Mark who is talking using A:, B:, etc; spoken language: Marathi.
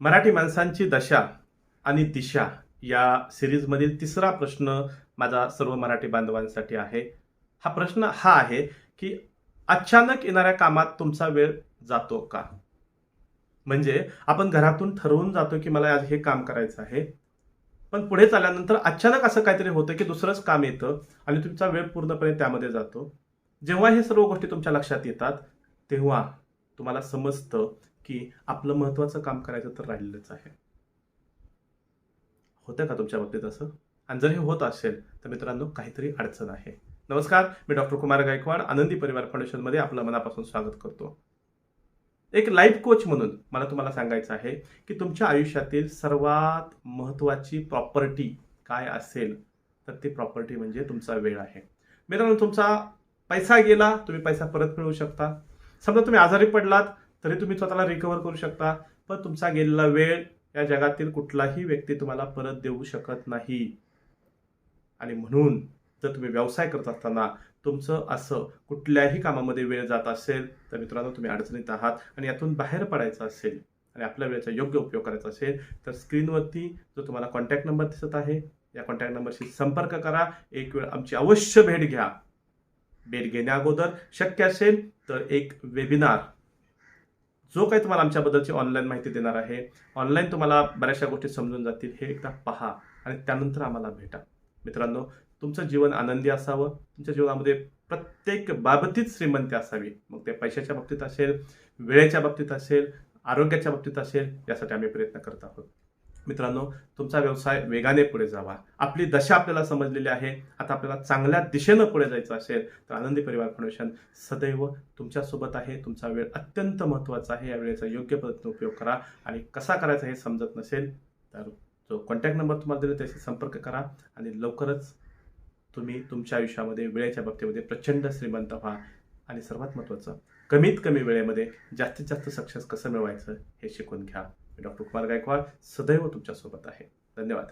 A: मराठी माणसांची दशा आणि दिशा या सिरीजमधील तिसरा प्रश्न माझा सर्व मराठी बांधवांसाठी आहे. हा प्रश्न हा आहे की अचानक येणाऱ्या कामात तुमचा वेळ जातो का? म्हणजे आपण घरातून ठरवून जातो की मला आज हे काम करायचं आहे. पण पुढे चालल्यानंतर अचानक असं काहीतरी होतं की दुसरंच काम येतं आणि तुमचा वेळ पूर्णपणे त्यामध्ये जातो. जेव्हा हे सर्व गोष्टी तुमच्या लक्षात येतात तेव्हा तुम्हाला समजतं की आपलं महत्वाचं काम करायचं तर राहिलेलंच आहे. होतं का तुमच्या बाबतीत असं? आणि जर हे होत असेल तर मित्रांनो काहीतरी अडचण आहे. नमस्कार मी डॉक्टर कुमार गायकवाड आनंदी परिवार फाउंडेशनमध्ये आपलं मनापासून स्वागत करतो. एक लाईफ कोच म्हणून मला तुम्हाला सांगायचं आहे की तुमच्या आयुष्यातील सर्वात महत्त्वाची प्रॉपर्टी काय असेल तर ती प्रॉपर्टी म्हणजे तुमचा वेळ आहे. मित्रांनो तुमचा पैसा गेला तुम्ही पैसा परत मिळवू शकता. समजा तुम्ही आजारी पडलात तरी तुम्ही स्वतःला रिकवर करू शकता पण तुमचा गेलेला वेळ या जगातील कुठलाही व्यक्ती तुम्हाला परत देऊ शकत नाही. आणि म्हणून जर तुम्ही व्यवसाय करत असताना तुमचं असं कुठल्याही कामामध्ये वेळ जात असेल तर मित्रांनो तुम्ही अडचणीत आहात आणि यातून बाहेर पडायचं असेल आणि आपल्या वेळेचा योग्य उपयोग करायचा असेल तर स्क्रीनवरती जो तुम्हाला कॉन्टॅक्ट नंबर दिसत आहे या कॉन्टॅक्ट नंबरशी संपर्क करा. एक वेळ आमची अवश्य भेट घ्या. भेट घेण्या अगोदर शक्य असेल तर एक वेबिनार जो काही तुम्हाला आमच्याबद्दलची ऑनलाईन माहिती देणार आहे ऑनलाईन तुम्हाला बऱ्याचशा गोष्टी समजून जातील हे एकदा पहा आणि त्यानंतर आम्हाला भेटा. मित्रांनो तुमचं जीवन आनंदी असावं तुमच्या जीवनामध्ये प्रत्येक बाबतीत श्रीमंती असावी. मग ते पैशाच्या बाबतीत असेल वेळेच्या बाबतीत असेल आरोग्याच्या बाबतीत असेल यासाठी आम्ही प्रयत्न करत आहोत. मित्रांनो तुमचा व्यवसाय वेगाने पुढे जावा. आपली दशा आपल्याला समजलेली आहे. आता आपल्याला चांगल्या दिशेनं पुढे जायचं असेल तर आनंदी परिवार फाउंडेशन सदैव तुमच्यासोबत आहे. तुमचा वेळ अत्यंत महत्त्वाचा आहे. या वेळेचा योग्य पद्धतीने उपयोग करा आणि कसा करायचा हे समजत नसेल तर जो कॉन्टॅक्ट नंबर तुम्हाला दिला त्याशी संपर्क करा आणि लवकरच तुम्ही तुमच्या आयुष्यामध्ये वेळेच्या बाबतीमध्ये प्रचंड श्रीमंत व्हा. आणि सर्वात महत्त्वाचं कमीत कमी वेळेमध्ये जास्तीत जास्त सक्सेस कसं मिळवायचं हे शिकून घ्या. डॉक्टर कुमार गायकवाड सदैव तुमच्यासोबत आहे. धन्यवाद.